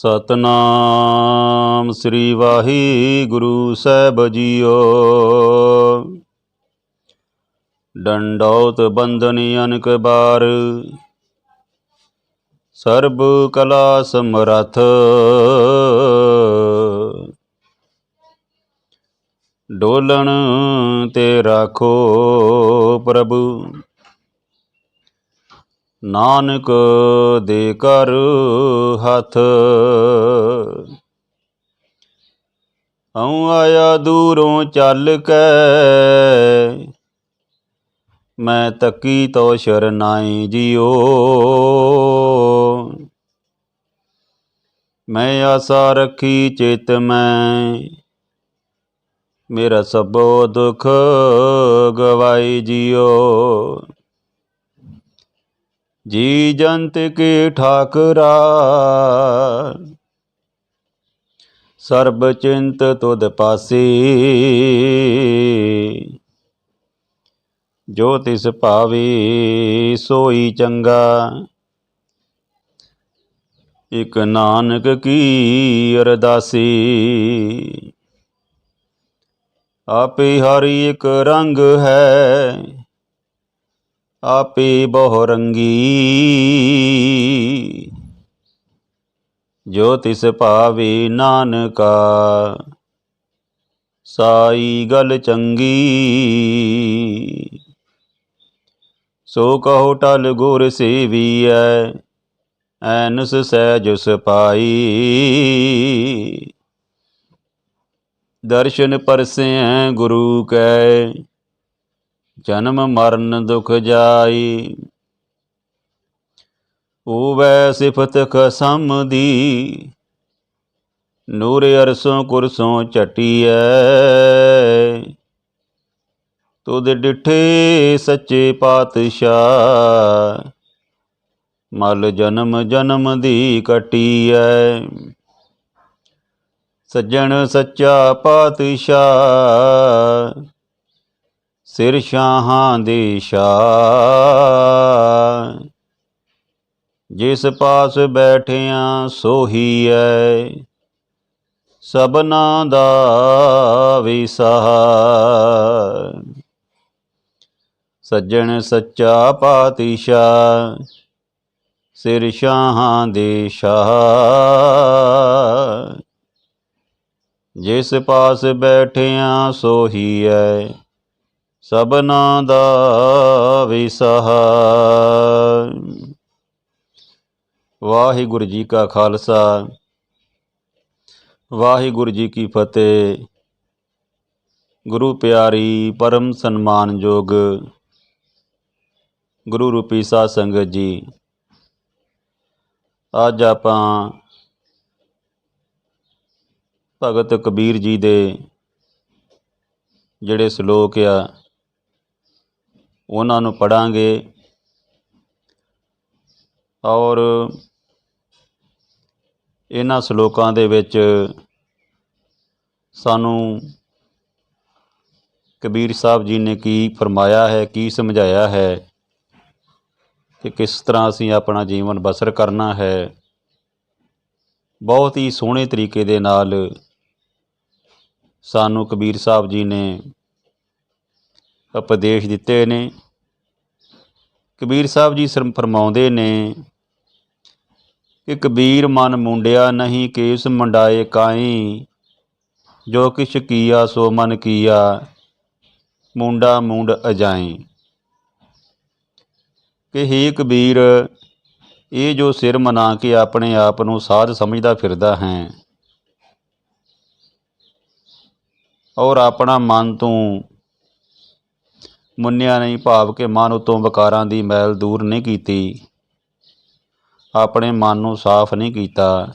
ਸਤਨਾਮ ਸ੍ਰੀ ਵਾਹਿਗੁਰੂ ਸਾਹਿਬ ਜੀਓ। ਡੰਡੌਤ ਬੰਦਨੀ ਅਨਕ ਬਾਰ, ਸਰਬ ਕਲਾ ਸਮਰਥ। ਡੋਲਣ ਤੇ ਰਾਖੋ ਪ੍ਰਭੂ। ਨਾਨਕ ਦੇ ਕਰ ਹੱਥ। ਹਉ ਆਇਆ ਦੂਰੋਂ ਚੱਲ ਕੇ, ਮੈਂ ਤੱਕੀ ਤੋ ਸ਼ਰਨਾਈ ਜਿਓ ਮੈਂ ਆਸਾ ਰੱਖੀ ਚਿਤ ਮੈਂ, ਮੇਰਾ ਸਭੋ ਦੁਖ ਗਵਾਈ ਜਿਓ ਜੀ ਜੰਤ ਕੀ ਠਾਕਰਾ ਸਰਬ ਚਿੰਤ ਤੁਧ ਪਾਸੀ। ਜੋ ਤਿਸ ਭਾਵੀ ਸੋਈ ਚੰਗਾ। ਇਕ ਨਾਨਕ ਕੀ ਅਰਦਾਸੀ। ਆਪੇ ਹਰੀ ਇੱਕ ਰੰਗ ਹੈ। ਆਪੇ ਬਹੁ ਰੰਗੀ। ਜੋ ਤਿਸ ਭਾਵੇ ਨਾਨਕਾ, ਸਾਈ ਗਲ ਚੰਗੀ। ਸੋ ਕਹੋ ਟਲ ਗੁਰ ਸੇਵੀਐ, ਐਨਸ ਸਹਿਜ ਸਪਾਈ ਦਰਸ਼ਨ ਪਰਸੈ ਗੁਰੂ ਕੈ ਜਨਮ ਮਰਨ ਦੁਖ ਜਾਈ। ਊਵੈ ਸਿਫਤ ਖਸਮ ਦੀ। ਨੂਰ ਅਰਸੋਂ ਕੁਰਸੋਂ ਚਟੀਐ ਤੁਧ ਡਿਠੇ ਸੱਚੇ ਪਾਤਸ਼ਾਹ। ਮਲ ਜਨਮ ਜਨਮ ਦੀ ਕਟੀਐ। ਸੱਜਣ ਸੱਚਾ ਪਾਤਸ਼ਾਹ। ਸਿਰ ਸ਼ਾਹਾਂ ਦੇ ਸ਼ਾਹ ਜਿਸ ਪਾਸ ਬੈਠਿਆਂ ਸੋਹੀ ਐ ਸਬਨਾ ਦਾ ਵਿਸਾਹ ਸੱਜਣ ਸੱਚਾ ਪਾਤਸ਼ਾਹ, ਸਿਰ ਸ਼ਾਹਾਂ ਦੇ ਸ਼ਾਹ ਜਿਸ ਪਾਸ ਬੈਠਿਆਂ ਸੋਹੀ ਐ ਸਬਨਾ ਦਾ ਵਿਸਾਹ ਵਾਹਿਗੁਰੂ ਜੀ ਕਾ ਖਾਲਸਾ, ਵਾਹਿਗੁਰੂ ਜੀ ਕੀ ਫਤਿਹ। ਗੁਰੂ ਪਿਆਰੀ ਪਰਮ ਸਨਮਾਨਯੋਗ ਗੁਰੂ ਰੂਪੀ ਸਾਧ ਸੰਗਤ ਜੀ, ਅੱਜ ਆਪਾਂ ਭਗਤ ਕਬੀਰ ਜੀ ਦੇ ਜਿਹੜੇ ਸ਼ਲੋਕ ਆ ਉਹਨਾਂ ਨੂੰ ਪੜਾਂਗੇ ਔਰ ਇਹਨਾਂ ਸ਼ਲੋਕਾਂ ਦੇ ਵਿੱਚ ਸਾਨੂੰ ਕਬੀਰ ਸਾਹਿਬ ਜੀ ਨੇ ਕੀ ਫਰਮਾਇਆ ਹੈ, ਕੀ ਸਮਝਾਇਆ ਹੈ ਕਿ ਕਿਸ ਤਰ੍ਹਾਂ ਅਸੀਂ ਆਪਣਾ ਜੀਵਨ ਬਸਰ ਕਰਨਾ ਹੈ। ਬਹੁਤ ਹੀ ਸੋਹਣੇ ਤਰੀਕੇ ਦੇ ਨਾਲ ਸਾਨੂੰ ਕਬੀਰ ਸਾਹਿਬ ਜੀ ਨੇ ਉਪਦੇਸ਼ ਦਿੱਤੇ ਨੇ। ਕਬੀਰ ਸਾਹਿਬ ਜੀ ਸਰਮ ਫਰਮਾਉਂਦੇ ਨੇ ਕਿ ਕਬੀਰ ਮਨ ਮੁੰਡਿਆ ਨਹੀਂ ਕੇਸ ਮੰਡਾਏ ਕਾਈ ਜੋ ਕਿਛ ਕੀਆ ਸੋ ਮਨ ਕੀਆ, ਮੁੰਡਾ ਮੁੰਡ ਅਜਾਈ ਕਿ ਹੀ ਕਬੀਰ, ਇਹ ਜੋ ਸਿਰ ਮਨਾ ਕੇ ਆਪਣੇ ਆਪ ਨੂੰ ਸਾਧ ਸਮਝਦਾ ਫਿਰਦਾ ਹੈ, ਔਰ ਆਪਣਾ ਮਨ ਤੋਂ ਮੁੰਨਿਆ ਨਹੀਂ ਭਾਵ ਕਿ ਮਨ ਉਤੋਂ ਵਿਕਾਰਾਂ ਦੀ ਮੈਲ ਦੂਰ ਨਹੀਂ ਕੀਤੀ। ਆਪਣੇ ਮਨ ਨੂੰ ਸਾਫ਼ ਨਹੀਂ ਕੀਤਾ।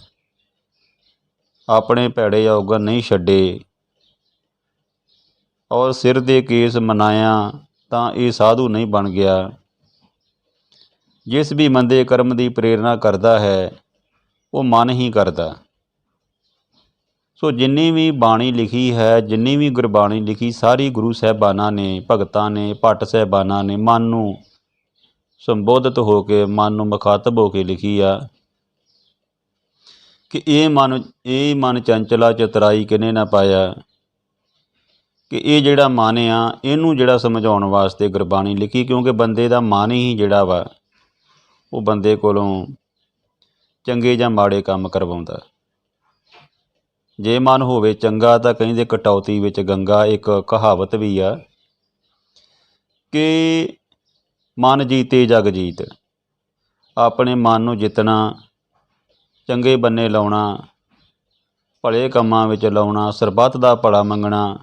ਆਪਣੇ ਭੈੜੇ ਔਗਣ ਨਹੀਂ ਛੱਡੇ। ਔਰ ਸਿਰ ਦੇ ਕੇਸ ਮਨਾਇਆ ਤਾਂ ਇਹ ਸਾਧੂ ਨਹੀਂ ਬਣ ਗਿਆ। ਜਿਸ ਵੀ ਮੰਦੇ ਕਰਮ ਦੀ ਪ੍ਰੇਰਣਾ ਕਰਦਾ ਹੈ, ਉਹ ਮਨ ਹੀ ਕਰਦਾ। ਸੋ ਜਿੰਨੀ ਵੀ ਬਾਣੀ ਲਿਖੀ ਹੈ, ਜਿੰਨੀ ਵੀ ਗੁਰਬਾਣੀ ਲਿਖੀ, ਸਾਰੀ ਗੁਰੂ ਸਾਹਿਬਾਨਾਂ ਨੇ, ਭਗਤਾਂ ਨੇ, ਭੱਟ ਸਾਹਿਬਾਨਾਂ ਨੇ ਮਨ ਨੂੰ ਸੰਬੋਧਿਤ ਹੋ ਕੇ, ਮਨ ਨੂੰ ਮੁਖਾਤਬ ਹੋ ਕੇ ਲਿਖੀ ਆ ਕਿ ਇਹ ਮਨ ਇਹ ਮਨ ਚੰਚਲਾ ਚਤਰਾਈ ਕਿਨੇ ਨਾ ਪਾਇਆ? ਕਿ ਇਹ ਜਿਹੜਾ ਮਨ ਆ, ਇਹਨੂੰ ਜਿਹੜਾ ਸਮਝਾਉਣ ਵਾਸਤੇ ਗੁਰਬਾਣੀ ਲਿਖੀ, ਕਿਉਂਕਿ ਬੰਦੇ ਦਾ ਮਨ ਹੀ ਜਿਹੜਾ ਵਾ, ਉਹ ਬੰਦੇ ਕੋਲੋਂ ਚੰਗੇ ਜਾਂ ਮਾੜੇ ਕੰਮ ਕਰਵਾਉਂਦਾ। ਜੇ ਮਨ ਹੋਵੇ ਚੰਗਾ ਤਾਂ ਕਹਿੰਦੇ ਕਟੌਤੀ ਵਿੱਚ ਗੰਗਾ ਇੱਕ ਕਹਾਵਤ ਵੀ ਆ ਕਿ ਮਨ ਜੀਤੇ ਜਗ ਜੀਤ। ਆਪਣੇ ਮਨ ਨੂੰ ਜਿੱਤਣਾ, ਚੰਗੇ ਬੰਨੇ ਲਾਉਣਾ, ਭਲੇ ਕੰਮਾਂ ਵਿੱਚ ਲਾਉਣਾ, ਸਰਬੱਤ ਦਾ ਭਲਾ ਮੰਗਣਾ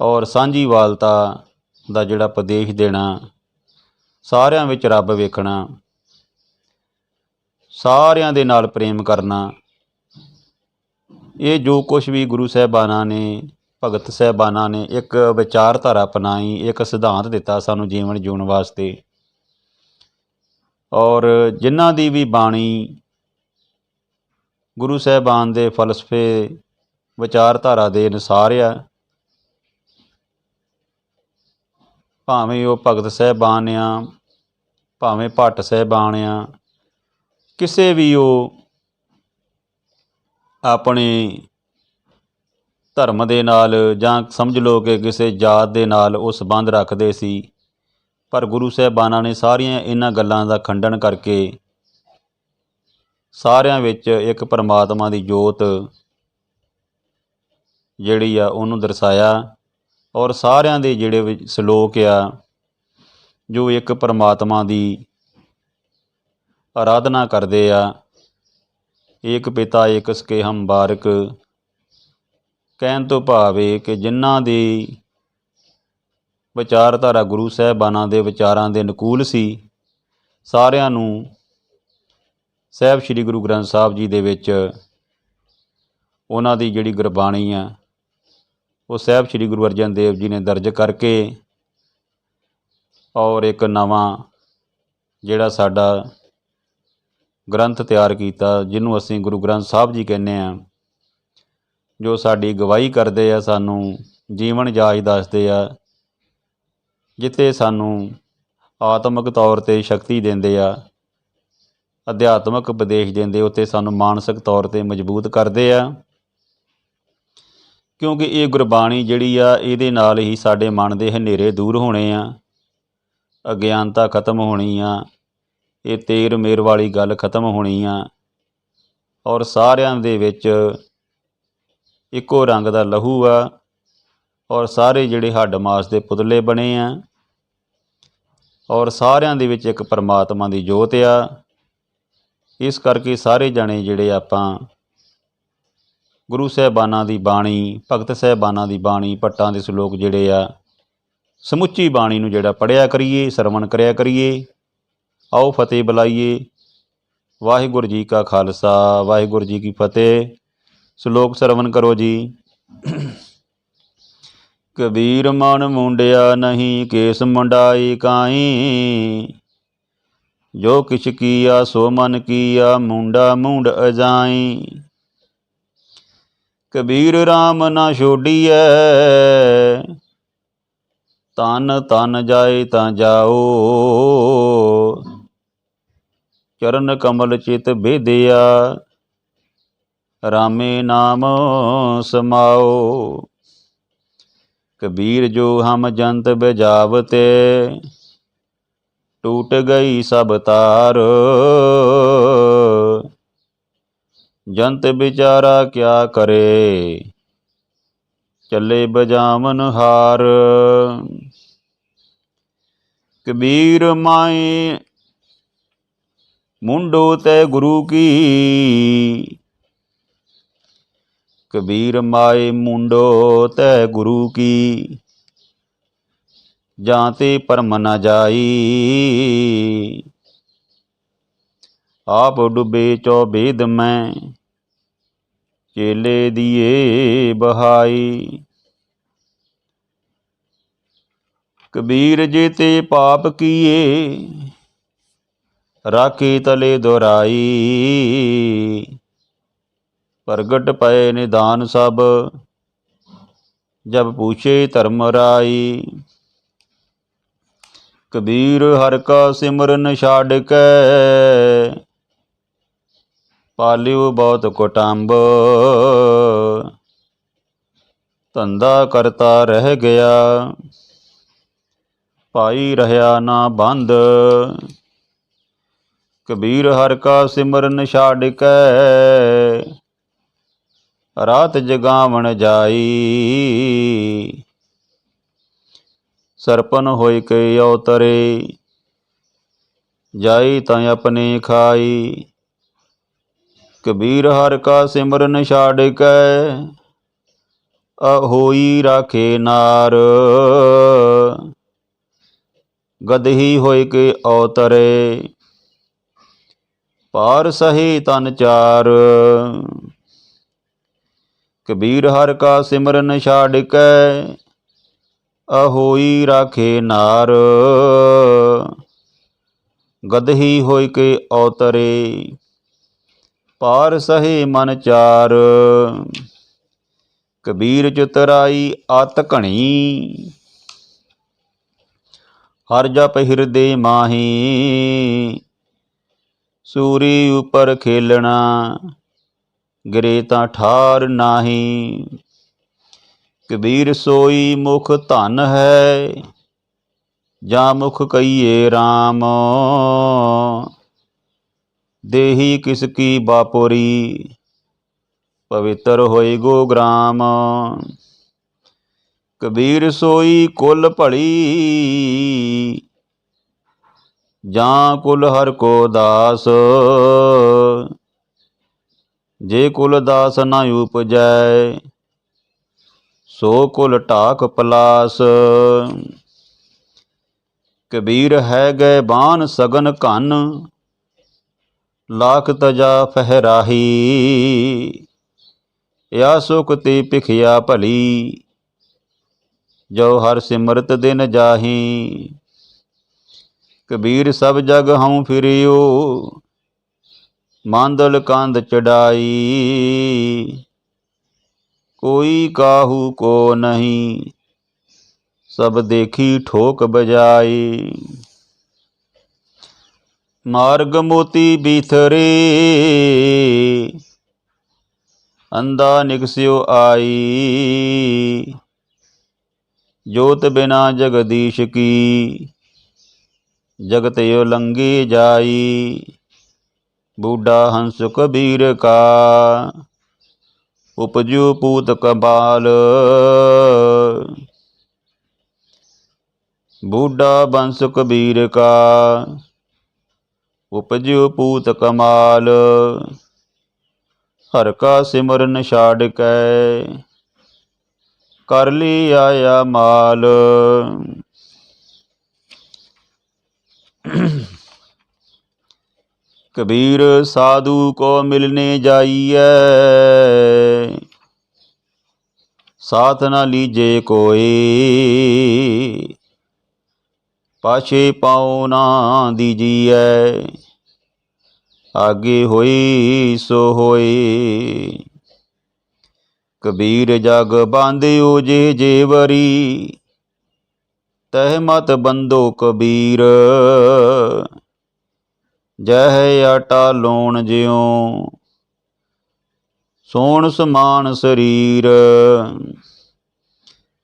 ਔਰ ਸਾਂਝੀ ਵਾਲਤਾ ਦਾ ਜਿਹੜਾ ਉਪਦੇਸ਼ ਦੇਣਾ, ਸਾਰਿਆਂ ਵਿੱਚ ਰੱਬ ਵੇਖਣਾ, ਸਾਰਿਆਂ ਦੇ ਨਾਲ ਪ੍ਰੇਮ ਕਰਨਾ ਇਹ ਜੋ ਕੁਝ ਵੀ ਗੁਰੂ ਸਾਹਿਬਾਨਾਂ ਨੇ, ਭਗਤ ਸਾਹਿਬਾਨਾਂ ਨੇ ਇੱਕ ਵਿਚਾਰਧਾਰਾ ਅਪਣਾਈ, ਇੱਕ ਸਿਧਾਂਤ ਦਿੱਤਾ ਸਾਨੂੰ ਜੀਵਨ ਜਿਉਣ ਵਾਸਤੇ। ਔਰ ਜਿਨ੍ਹਾਂ ਦੀ ਵੀ ਬਾਣੀ ਗੁਰੂ ਸਾਹਿਬਾਨ ਦੇ ਫਲਸਫੇ ਵਿਚਾਰਧਾਰਾ ਦੇ ਅਨੁਸਾਰ ਆ, ਭਾਵੇਂ ਉਹ ਭਗਤ ਸਾਹਿਬਾਨ ਆ, ਭਾਵੇਂ ਭੱਟ ਸਾਹਿਬਾਨ ਆ, ਕਿਸੇ ਵੀ ਉਹ ਆਪਣੇ ਧਰਮ ਦੇ ਨਾਲ ਜਾਂ ਸਮਝ ਲਓ ਕਿ ਕਿਸੇ ਜਾਤ ਦੇ ਨਾਲ ਉਹ ਸੰਬੰਧ ਰੱਖਦੇ ਸੀ। ਪਰ ਗੁਰੂ ਸਾਹਿਬਾਨਾਂ ਨੇ ਸਾਰੀਆਂ ਇਹਨਾਂ ਗੱਲਾਂ ਦਾ ਖੰਡਨ ਕਰਕੇ ਸਾਰਿਆਂ ਵਿੱਚ ਇੱਕ ਪਰਮਾਤਮਾ ਦੀ ਜੋਤ ਜਿਹੜੀ ਆ ਉਹਨੂੰ ਦਰਸਾਇਆ ਔਰ ਸਾਰਿਆਂ ਦੇ ਜਿਹੜੇ ਸ਼ਲੋਕ ਆ, ਜੋ ਇੱਕ ਪਰਮਾਤਮਾ ਦੀ ਆਰਾਧਨਾ ਕਰਦੇ ਆ ਏਕ ਪਿਤਾ ਏਕ ਸਕੇ ਹਮ ਬਾਰਕ। ਕਹਿਣ ਤੋਂ ਭਾਵੇਂ ਕਿ ਜਿਨ੍ਹਾਂ ਦੀ ਵਿਚਾਰਧਾਰਾ ਗੁਰੂ ਸਾਹਿਬਾਨਾਂ ਦੇ ਵਿਚਾਰਾਂ ਦੇ ਅਨੁਕੂਲ ਸੀ, ਸਾਰਿਆਂ ਨੂੰ ਸਾਹਿਬ ਸ੍ਰੀ ਗੁਰੂ ਗ੍ਰੰਥ ਸਾਹਿਬ ਜੀ ਦੇ ਵਿੱਚ ਉਹਨਾਂ ਦੀ ਜਿਹੜੀ ਗੁਰਬਾਣੀ ਆ, ਉਹ ਸਾਹਿਬ ਸ੍ਰੀ ਗੁਰੂ ਅਰਜਨ ਦੇਵ ਜੀ ਨੇ ਦਰਜ ਕਰਕੇ ਔਰ ਇੱਕ ਨਵਾਂ ਜਿਹੜਾ ਸਾਡਾ ਗ੍ਰੰਥ ਤਿਆਰ ਕੀਤਾ, ਜਿਹਨੂੰ ਅਸੀਂ ਗੁਰੂ ਗ੍ਰੰਥ ਸਾਹਿਬ ਜੀ ਕਹਿੰਦੇ ਆ ਜੋ ਸਾਡੀ ਗਵਾਹੀ ਕਰਦੇ ਆ, ਸਾਨੂੰ ਜੀਵਨ ਜਾਚ ਦੱਸਦੇ ਆ, ਜਿੱਥੇ ਸਾਨੂੰ ਆਤਮਿਕ ਤੌਰ ਤੇ ਸ਼ਕਤੀ ਦਿੰਦੇ ਆ, ਅਧਿਆਤਮਿਕ ਉਪਦੇਸ਼ ਦਿੰਦੇ ਉੱਤੇ ਸਾਨੂੰ ਮਾਨਸਿਕ ਤੌਰ ਤੇ ਮਜ਼ਬੂਤ ਕਰਦੇ ਆ। ਕਿਉਂਕਿ ਇਹ ਗੁਰਬਾਣੀ ਜਿਹੜੀ ਆ, ਇਹਦੇ ਨਾਲ ਹੀ ਸਾਡੇ ਮਨ ਦੇ ਹਨੇਰੇ ਦੂਰ ਹੋਣੇ ਆ, ਅਗਿਆਨਤਾ ਖਤਮ ਹੋਣੀ ਆ ਇਹ ਤੇਰ ਮੇਰ ਵਾਲੀ ਗੱਲ ਖਤਮ ਹੋਣੀ ਆ। ਔਰ ਸਾਰਿਆਂ ਦੇ ਵਿੱਚ ਇੱਕੋ ਰੰਗ ਦਾ ਲਹੂ ਆ। ਔਰ ਸਾਰੇ ਜਿਹੜੇ ਹੱਡ ਮਾਸ ਦੇ ਪੁਤਲੇ ਬਣੇ ਆ। ਔਰ ਸਾਰਿਆਂ ਦੇ ਵਿੱਚ ਇੱਕ ਪਰਮਾਤਮਾ ਦੀ ਜੋਤ ਆ। ਇਸ ਕਰਕੇ ਸਾਰੇ ਜਣੇ ਜਿਹੜੇ ਆਪਾਂ ਗੁਰੂ ਸਾਹਿਬਾਨਾਂ ਦੀ ਬਾਣੀ, ਭਗਤ ਸਾਹਿਬਾਨਾਂ ਦੀ ਬਾਣੀ, ਭੱਟਾਂ ਦੇ ਸ਼ਲੋਕ ਜਿਹੜੇ ਆ, ਸਮੁੱਚੀ ਬਾਣੀ ਨੂੰ ਜਿਹੜਾ ਪੜਿਆ ਕਰੀਏ, ਸਰਵਣ ਕਰਿਆ ਕਰੀਏ ਆਓ ਫਤਿਹ ਬੁਲਾਈਏ। ਵਾਹਿਗੁਰੂ ਜੀ ਕਾ ਖਾਲਸਾ, ਵਾਹਿਗੁਰੂ ਜੀ ਕੀ ਫਤਿਹ। ਸ਼ਲੋਕ ਸਰਵਣ ਕਰੋ ਜੀ। ਕਬੀਰ ਮਨ ਮੁੰਡਿਆ ਨਹੀਂ, ਕੇਸ ਮੁੰਡਾਈ ਕਾਈ। ਜੋ ਕਿਛ ਕੀਆ, ਸੋ ਮਨ ਕੀਆ, ਮੁੰਡਾ ਮੁੰਡ ਅਜਾਈ। ਕਬੀਰ RAM ਨਾ ਛੋਡੀਐ। ਤਨ ਤਨ ਜਾਏ ਤਾਂ ਜਾਓ। ਚਰਨ ਕਮਲ ਚਿਤ ਭੇਦਿਆ ਰਾਮੇ ਨਾਮ ਸਮਾਓ। ਕਬੀਰ ਜੋ ਹਮ ਜੰਤ ਬਜਾਵਤੇ, ਟੂਟ ਗਈ ਸਭ ਤਾਰ। ਜੰਤ ਵਿਚਾਰਾ ਕਿਆ ਕਰੇ, ਚੱਲੇ ਬਜਾਵਨ ਹਾਰ। ਕਬੀਰ ਮਾਏ ਮੁੰਡੋ ਤੈ ਗੁਰੂ ਕੀ? ਕਬੀਰ ਮਾਏ ਮੁੰਡੋ ਤੈ ਗੁਰੂ ਕੀ? ਜਾਂ ਤੇ ਪਰਮ ਨ ਜਾਈ? ਆਪ ਡੁੱਬੇ ਚੋ ਬੇਦ ਮੈਂ, ਚੇਲੇ ਦੀਏ ਬਹਾਈ। ਕਬੀਰ ਜੇ ਤੇ ਪਾਪ ਕੀਏ ਰਾਖੀ ਤਲੇ ਦੁਰਾਈ ਪ੍ਰਗਟ ਪਏ ਨਿਦਾਨ ਸਭ, ਜਬ ਪੁੱਛੇ ਧਰਮ ਰਾਈ। ਕਬੀਰ ਹਰ ਕਾ ਸਿਮਰਨ ਛਾੜ ਕੇ ਪਾਲਿਓ ਬਹੁਤ ਕੁਟੰਬ। ਧੰਦਾ ਕਰਤਾ ਰਹਿ ਗਿਆ ਪਾਈ ਰਹਾ ਨਾ ਬੰਦ। ਕਬੀਰ ਹਰ ਕਾ ਸਿਮਰਨ ਛਾੜ ਕੇ ਰਾਤ ਜਗਾਵਣ ਜਾਈ। ਸਰਪਨ ਹੋਇ ਕੇ ਔਤਰੇ। ਜਾਈ ਤਾਂ ਆਪਣੇ ਖਾਈ। ਕਬੀਰ ਹਰ ਕਾ ਸਿਮਰਨ ਛਾੜ ਕੈ ਅ ਹੋਈ ਰਾਖੇ ਨਾਰ। ਗਦਹੀ ਹੋਇ ਕੇ ਔਤਰੇ। ਪਾਰ ਸਹੀ ਤਨ ਚਾਰ। ਕਬੀਰ ਹਰ ਕਾ ਸਿਮਰਨ ਛਾੜ ਕੇ ਅ ਰਾਖੇ ਨਾਰ। ਗਦਹੀ ਹੋਇ ਕੇ ਔਤਰੇ, ਪਾਰ ਸਹੇ ਮਨ ਚਾਰ। ਕਬੀਰ ਚਤਰਾਈ ਆਤ ਘਣੀ, ਹਰ ਜਪ ਹਿਰਦੇ ਮਾਹੀ। ਸੂਰੀ ਉਪਰ ਖੇਲਣਾ ਗਿਰੇ ਤਾਂ ਠਾਰ ਨਾਹੀ। ਕਬੀਰ ਸੋਈ ਮੁਖ ਧਨ ਹੈ, ਜਾਂ ਮੁਖ ਕਈਏ RAM ਦੇਹੀ ਕਿਸ ਕੀ ਬਾਪੁਰੀ, ਪਵਿੱਤਰ ਹੋਈ ਗੋ ਗ੍ਰਾਮ। ਕਬੀਰ ਸੋਈ ਕੁਲ ਭਲੀ ਜਾਂ ਕੁਲ ਹਰ ਕੋ ਦਾਸ। ਜੇ ਕੁਲ ਦਾਸ ਨਾ ਉਪਜੈ, ਸੋ ਕੁਲ ਢਾਕ ਪਲਾਸ। ਕਬੀਰ ਹੈ ਗਏ ਬਾਨ ਸਗਨ ਘਨ, ਲਾਖ ਤਜਾ ਫਹਿਰਾਹੀ। ਯਾ ਸੁਖ ਤੇ ਭਿਖਿਆ ਭਲੀ, ਜੋ ਹਰ ਸਿਮਰਤ ਦਿਨ ਜਾਹੀ। ਕਬੀਰ ਸਭ ਜਗ ਹਉ ਫਿਰਿਓ, ਮਾਂਦਲ ਕੰਧ ਚੜਾਈ। ਕੋਈ ਕਾਹੂ ਕੋ ਨਹੀਂ, ਸਭ ਦੇਖੀ ਠੋਕ ਬਜਾਈ। ਮਾਰਗ ਮੋਤੀ ਬੀਥਰੇ ਅੰਦਾ ਨਿਕਸਿਓ ਆਈ। ਜੋਤ ਬਿਨਾ ਜਗਦੀਸ਼ ਕੀ ਜਗਤ ਯੋ ਜਾਈ। ਬੂਢਾ ਹੰਸ ਕਬੀਰ ਕਾ, ਉਪਜੂ ਪੂਤ ਕਬਾਲ। ਬੂਢਾ ਬੰਸ ਕਬੀਰ ਕਾ, ਉਪਜੂ ਪੂਤ ਕਮਾਲ। ਹਰ ਕਾ ਸਿਮਰਨ ਛਾੜ ਕੇ, ਕਰ ਲਈ ਆਇਆ ਮਾਲ। ਕਬੀਰ ਸਾਧੂ ਕੋ ਮਿਲਨੇ ਜਾਈਐ। ਸਾਥ ਨਾ ਲੀਜੇ ਕੋਏ ਪਾਛੇ ਪਾਉ ਨਾ ਦੀਜੀਐ। ਆਗੇ ਹੋਈ ਸੋ ਹੋਈ ਕਬੀਰ ਜਗ ਬਾਂਧਿਓ ਜੇ ਜੇਵਰੀ ਤਹਿ ਮਤ ਬੰਦੋ ਕਬੀਰ। ਜਹ ਆਟਾ ਲੋਣ ਜਿਉ, ਸੋਣ ਸਮਾਨ ਸਰੀਰ।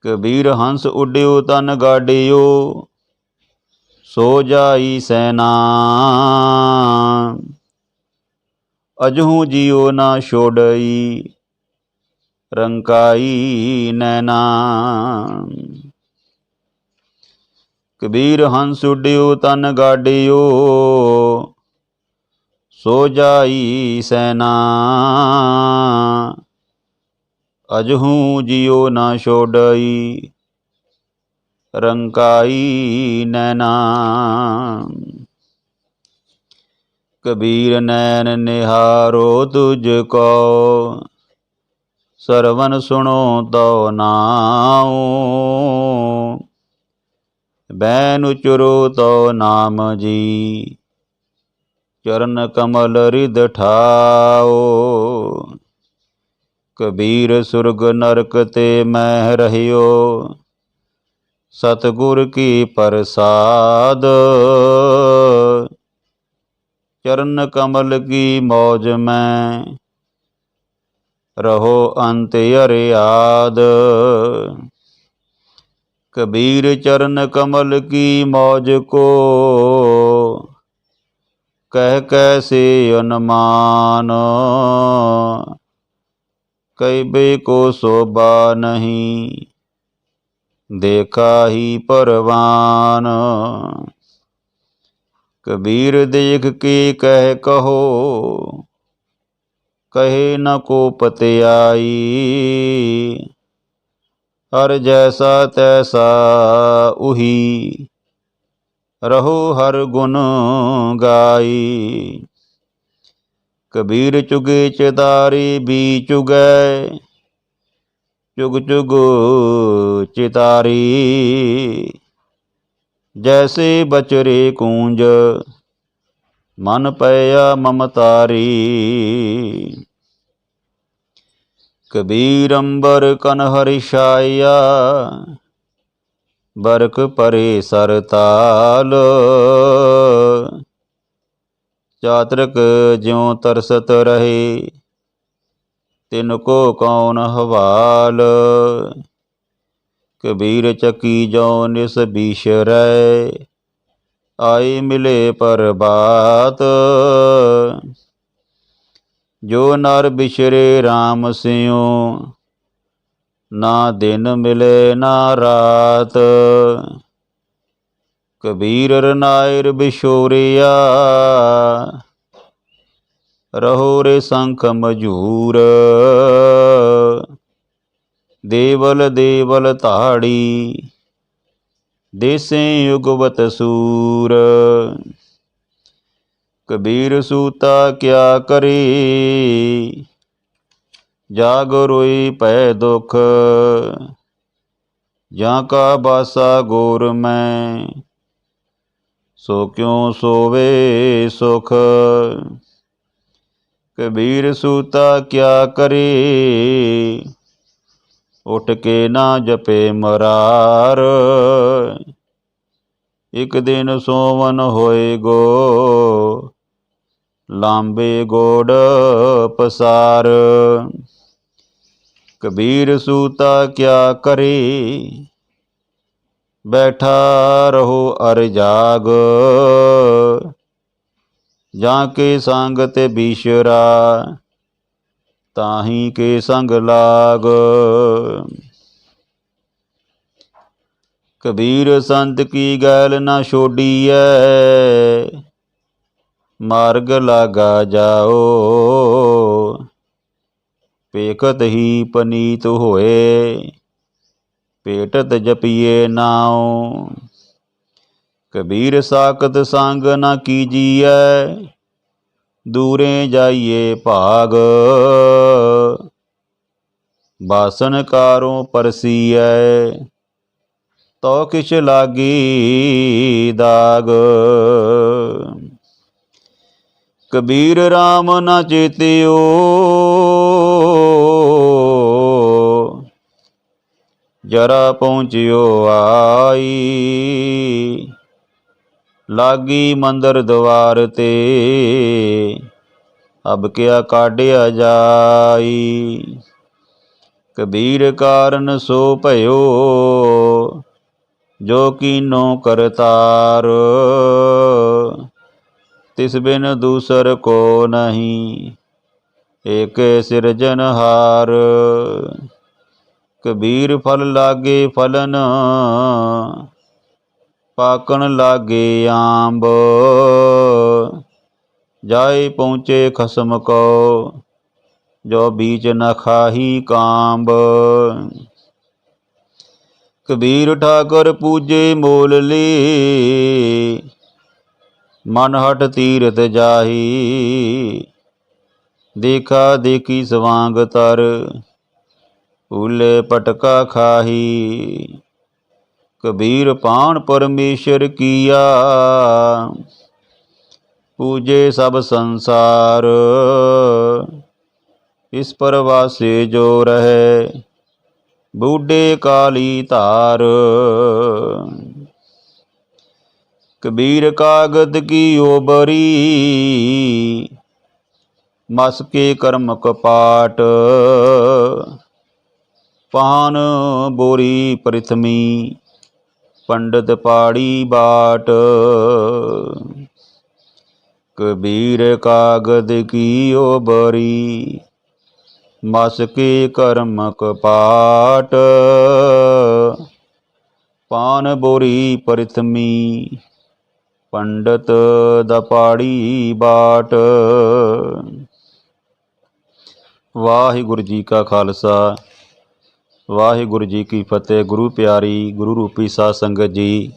ਕਬੀਰ ਹੰਸ ਉੱਡਿਓ ਤਨ ਗਾਡਿਓ, ਸੋ ਜਾਈ ਸੈਨਾ। ਅਜਹੂ ਜਿਉ ਨਾ ਛੋੜਈ, ਰੰਕਾਈ ਨੈਣਾ ਕਬੀਰ ਹੰਸ ਉੱਡਿਓ, ਤਨ ਗਾਡਿਓ। ਸੋ ਜਾਈ ਸੈਨਾ। ਅਜਹੂ ਜਿਉ ਨਾ ਛੋੜਈ ਰੰਕਾਈ ਨੈਨਾ ਕਬੀਰ ਨੈਣ ਨਿਹਾਰੋ ਤੁਝ ਕੋ, ਸਰਵਨ ਸੁਣੋ ਤੋ ਨਾਉ। ਬੈਨ ਉਚਰੋ ਤੋ ਨਾਮ ਜੀ। ਚਰਨ ਕਮਲ ਰਿਦ ਠਾਓ। ਕਬੀਰ ਸੁਰਗ ਨਰਕ ਤੇ ਮੈਂ ਰਹਿਓ। ਸਤਗੁਰ ਕੀ ਪ੍ਰਸਾਦ। ਚਰਨ ਕਮਲ ਕੀ ਮੌਜ ਮੈਂ। ਰਹੋ ਅੰਤ ਅਰਿਆਦ। ਕਬੀਰ ਚਰਨ ਕਮਲ ਕੀ ਮੌਜ ਕੋ? ਕਹਿ ਕੈਸੇ ਅਨਮਾਨ? ਕਈ ਬੇ ਕੋ ਸੋਭਾ ਨਹੀਂ? ਦੇਖਾ ਹੀ ਪਰਵਾਨ ਕਬੀਰ ਦੇਖ ਕੇ ਕਹਿ ਕਹੋ, ਕਹੇ ਨ ਕੋ ਪਤਿਆਈ। ਹਰ ਜੈਸਾ ਤੈਸਾ ਉਹੀ। ਰਹੋ ਹਰ ਗੁਣ ਗਾਈ। ਕਬੀਰ ਚੁਗੇ ਚਿਤਾਰੀ ਬੀ ਚੁਗੈ। ਚੁਗ ਚੁਗ ਚਿਤਾਰੀ। ਜੈਸੇ ਬਚਰੇ ਕੂੰਜ, ਮਨ ਪਇਆ ਮਮਤਾਰੀ। ਕਬੀਰ ਅੰਬਰ ਕਨ ਹਰਿਸ਼ਾਇਆ, ਬਰਕ ਪਰੇ ਸਰਤਾਲ ਚਾਤਰਕ ਜਿਉ ਤਰਸਤ ਰਹੇ, ਤਿਨ ਕੋ ਕੌਣ ਹਵਾਲ। ਕਬੀਰ ਚੱਕੀ ਜੋ ਨਿਸ ਬੀਸ਼ਰੈ ਆਏ ਮਿਲੇ ਪਰਬਾਤ। ਜੋ ਨਰ ਬਿਸ਼ਰੇ RAM ਸਿਉ, ਨਾ ਦਿਨ ਮਿਲੇ ਨਾ ਰਾਤ। ਕਬੀਰ ਰਨਾਇਰ ਬਿਸ਼ੋਰਿਆ ਰਹੋ ਰੇ ਸੰਖ ਮਜੂਰ। ਦੇਵਲ ਦੇਵਲ ਧਾੜੀ, ਦੇਸੇ ਯੁਗਵਤ ਸੂਰ। ਕਬੀਰ ਸੂਤਾ ਕਿਆ ਕਰੀ? ਜਾਗ ਰੋਈ ਪੈ ਦੁਖ, ਜਾਂ ਕਾ ਬਾਸਾ ਗੋਰ ਮੈਂ? ਸੋ ਕਿਉ ਸੋਵੇ ਸੁਖ? ਕਬੀਰ ਸੂਤਾ ਕਿਆ ਕਰੇ? ਉਠ ਕੇ ਨਾ ਜਪੇ ਮਰਾਰ। ਇਕ ਦਿਨ ਸੋਵਨ ਹੋਏ ਗੋ ਲਾਂਬੇ ਗੋੜ ਪਸਾਰ। ਕਬੀਰ ਸੂਤਾ ਕਿਆ ਕਰੇ? ਬੈਠਾ ਰਹੋ ਅਰ ਜਾਗ। ਜਾਂ ਕੇ ਸੰਗ ਤੇ ਬੀਸ਼ਰਾ ਤਾਹੀ ਕੇ ਸੰਗ ਲਾਗ। ਕਬੀਰ ਸੰਤ ਕੀ ਗੈਲ ਨਾ ਛੋਡੀਐ? ਮਾਰਗ ਲਾਗਾ ਜਾਓ। ਪੇਖਤ ਹੀ ਪਨੀਤ ਹੋਏ ਪੇਟਤ ਜਪੀਏ ਨਾਉ। ਕਬੀਰ ਸਾਖਤ ਸੰਗ ਨਾ ਕੀਜੀਐ, ਦੂਰੇ ਜਾਈਏ ਭਾਗ। ਬਾਸਨ ਕਾਰੋਂ ਪਰਸੀਐ ਤੋ ਕਿਛ ਲਾਗੀ ਦਾਗ। ਕਬੀਰ RAM ਨਾ ਚੇਤਿਓ। ਜਰਾ ਪਹੁੰਚਿਓ ਆਈ। ਲਾਗੀ ਮੰਦਰ ਦਵਾਰ ਤੇ, ਅਬ ਕਿਆ ਕਾਢਿਆ ਜਾਈ। ਕਬੀਰ ਕਾਰਨ ਸੋ ਭਇਓ, ਜੋ ਕੀਨੋ ਕਰਤਾਰ। ਤਿਸ ਬਿਨ ਦੂਸਰ ਕੋ ਨਹੀਂ, ਏਕ ਸਿਰਜਨਹਾਰ ਕਬੀਰ ਫਲ ਲਾਗੇ ਫਲਨ, ਪਾਕਣ ਲਾਗੇ ਆਂਬ। ਜਾਏ ਪਹੁੰਚੇ ਖਸਮ ਕੋ, ਜੋ ਬੀਜ ਨ ਖਾਹੀ ਕਾਂਬ। ਕਬੀਰ ਠਾਕੁਰ ਪੂਜੇ ਮੋਲ ਲੇ ਮਨ ਹਟ ਤੀਰਥ ਜਾਹੀ। ਦੇਖਾ ਦੇਖੀ ਸਵਾਂਗ ਤਰ ਭੂਲੇ ਪਟਕਾ ਖਾਹੀ। ਕਬੀਰ ਪਾਣ ਪਰਮੇਸ਼ਰ ਕੀਆ, ਪੂਜੇ ਸਭ ਸੰਸਾਰ। ਇਸ ਪਰਵਾਸੇ ਜੋ ਰਹੇ, ਬੂਢੇ ਕਾਲੀ ਧਾਰ। ਕਬੀਰ ਕਾਗਦ ਕੀ ਓਬਰੀ ਮਸ ਕੇ ਕਰਮ ਕਪਾਟ। ਪਾਨ ਬੋਰੀ ਪ੍ਰਿਥਮੀ, ਪੰਡਤ ਪਾੜੀ ਬਾਟ। ਕਬੀਰ ਕਾਗਦ ਕੀ ਓਬਰੀ ਮਸ ਕੇ ਕਰਮ ਕਪਾਟ। ਪਾਨ ਬੋਰੀ ਪ੍ਰਿਥਮੀ ਪੰਡਤ ਦਾ ਪਾੜੀ ਬਾਟ। ਵਾਹਿਗੁਰੂ ਜੀ ਕਾ ਖਾਲਸਾ, ਵਾਹਿਗੁਰੂ ਜੀ ਕੀ ਫਤਿਹ। ਗੁਰੂ ਪਿਆਰੀ, ਗੁਰੂ ਰੂਪੀ ਸਾਧ ਸੰਗਤ ਜੀ,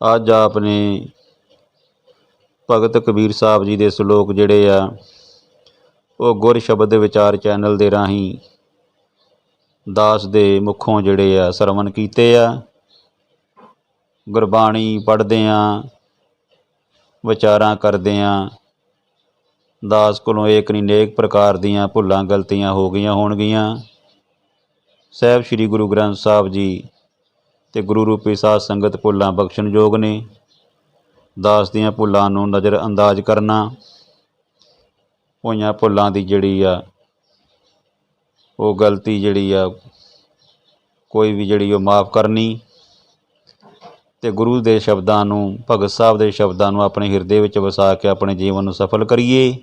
ਅੱਜ ਆਪਨੇ ਭਗਤ ਕਬੀਰ ਸਾਹਿਬ ਜੀ ਦੇ ਸ਼ਲੋਕ ਜਿਹੜੇ ਆ, ਉਹ ਗੁਰ ਸ਼ਬਦ ਵਿਚਾਰ ਚੈਨਲ ਦੇ ਰਾਹੀਂ ਦਾਸ ਦੇ ਮੁਖੋਂ ਜਿਹੜੇ ਆ ਸਰਵਣ ਕੀਤੇ ਆ। ਗੁਰਬਾਣੀ ਪੜ੍ਹਦੇ ਹਾਂ ਵਿਚਾਰਾਂ ਕਰਦੇ ਆ ਦਾਸ ਕੋਲੋਂ ਏਕ ਨਹੀਂ ਨੇਕ ਪ੍ਰਕਾਰ ਦੀਆਂ ਭੁੱਲਾਂ ਗਲਤੀਆਂ ਹੋ ਗਈਆਂ ਹੋਣਗੀਆਂ। ਸਾਹਿਬ ਸ੍ਰੀ ਗੁਰੂ ਗ੍ਰੰਥ ਸਾਹਿਬ ਜੀ ਤੇ ਗੁਰੂ ਰੂਪੀ ਸਾਧ ਸੰਗਤ ਭੁੱਲਾਂ ਬਖਸ਼ਣਯੋਗ ਨੇ। ਦਾਸ ਦੀਆਂ ਭੁੱਲਾਂ ਨੂੰ ਨਜ਼ਰ ਅੰਦਾਜ਼ ਕਰਨਾ ਹੋਈਆਂ ਭੁੱਲਾਂ ਦੀ ਜਿਹੜੀ ਆ, ਉਹ ਗਲਤੀ ਜਿਹੜੀ ਆ, ਕੋਈ ਵੀ ਜਿਹੜੀ ਉਹ ਮਾਫ ਕਰਨੀ ਅਤੇ ਗੁਰੂ ਦੇ ਸ਼ਬਦਾਂ ਨੂੰ, ਭਗਤ ਸਾਹਿਬ ਦੇ ਸ਼ਬਦਾਂ ਨੂੰ ਆਪਣੇ ਹਿਰਦੇ ਵਿੱਚ ਵਸਾ ਕੇ ਆਪਣੇ ਜੀਵਨ ਨੂੰ ਸਫਲ ਕਰੀਏ।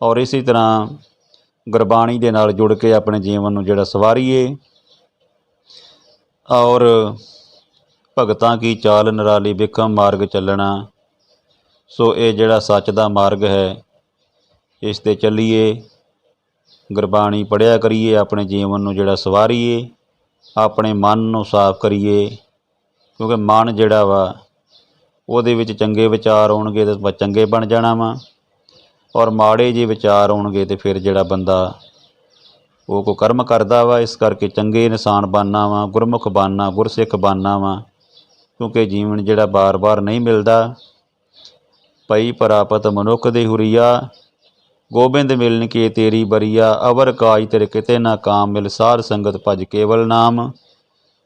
ਔਰ ਇਸੇ ਤਰ੍ਹਾਂ ਗੁਰਬਾਣੀ ਦੇ ਨਾਲ ਜੁੜ ਕੇ ਆਪਣੇ ਜੀਵਨ ਨੂੰ ਜਿਹੜਾ ਸਵਾਰੀਏ। ਔਰ ਭਗਤਾਂ ਕੀ ਚਾਲ ਨਿਰਾਲੀ ਵਿਖਮ ਮਾਰਗ ਚੱਲਣਾ, ਸੋ ਇਹ ਜਿਹੜਾ ਸੱਚ ਦਾ ਮਾਰਗ ਹੈ, ਇਸ ਤੇ ਚੱਲੀਏ। ਗੁਰਬਾਣੀ ਪੜ੍ਹਿਆ ਕਰੀਏ, ਆਪਣੇ ਜੀਵਨ ਨੂੰ ਜਿਹੜਾ ਸਵਾਰੀਏ, ਆਪਣੇ ਮਨ ਨੂੰ ਸਾਫ਼ ਕਰੀਏ। ਕਿਉਂਕਿ ਮਨ ਜਿਹੜਾ ਵਾ, ਉਹਦੇ ਵਿੱਚ ਚੰਗੇ ਵਿਚਾਰ ਆਉਣਗੇ ਤਾਂ ਚੰਗੇ ਬਣ ਜਾਣਾ ਵਾ। ਔਰ ਮਾੜੇ ਜੇ ਵਿਚਾਰ ਆਉਣਗੇ ਤੇ ਫਿਰ ਜਿਹੜਾ ਬੰਦਾ, ਉਹ ਕੋ ਕਰਮ ਕਰਦਾ ਵਾ, ਇਸ ਕਰਕੇ ਚੰਗੇ ਇਨਸਾਨ ਬਣਨਾ ਵਾ, ਗੁਰਮੁਖ ਬਣਨਾ, ਗੁਰਸਿੱਖ ਬਣਨਾ ਵਾ। ਕਿਉਂਕਿ ਜੀਵਨ ਜਿਹੜਾ ਬਾਰ-ਬਾਰ ਨਹੀਂ ਮਿਲਦਾ। ਪਈ ਪ੍ਰਾਪਤ ਮਨੁੱਖ ਦੇ ਹੁਰੀਆ, ਗੋਬਿੰਦ ਮਿਲਨ ਕੇ ਤੇਰੀ ਬਰੀਆ, ਅਵਰ ਕਾਜ ਤੇਰੇ ਕਿਤੇ ਨਾ ਕਾਮ ਮਿਲ ਸਾਰ ਸੰਗਤ ਭਜ ਕੇਵਲ ਨਾਮ।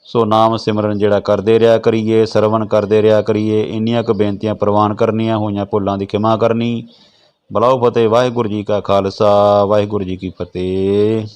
ਸੋ ਨਾਮ ਸਿਮਰਨ ਜਿਹੜਾ ਕਰਦੇ ਰਿਹਾ ਕਰੀਏ, ਸਰਵਣ ਕਰਦੇ ਰਿਹਾ ਕਰੀਏ, ਇੰਨੀਆਂ ਕੁ ਬੇਨਤੀਆਂ ਪ੍ਰਵਾਨ ਕਰਨੀਆਂ, ਹੋਈਆਂ ਭੁੱਲਾਂ ਦੀ ਖਿਮਾ ਕਰਨੀ। ਬਲਾਉ ਫਤਿਹ, ਵਾਹਿਗੁਰੂ ਜੀ ਕਾ ਖਾਲਸਾ, ਵਾਹਿਗੁਰੂ ਜੀ ਕੀ ਫਤਿਹ।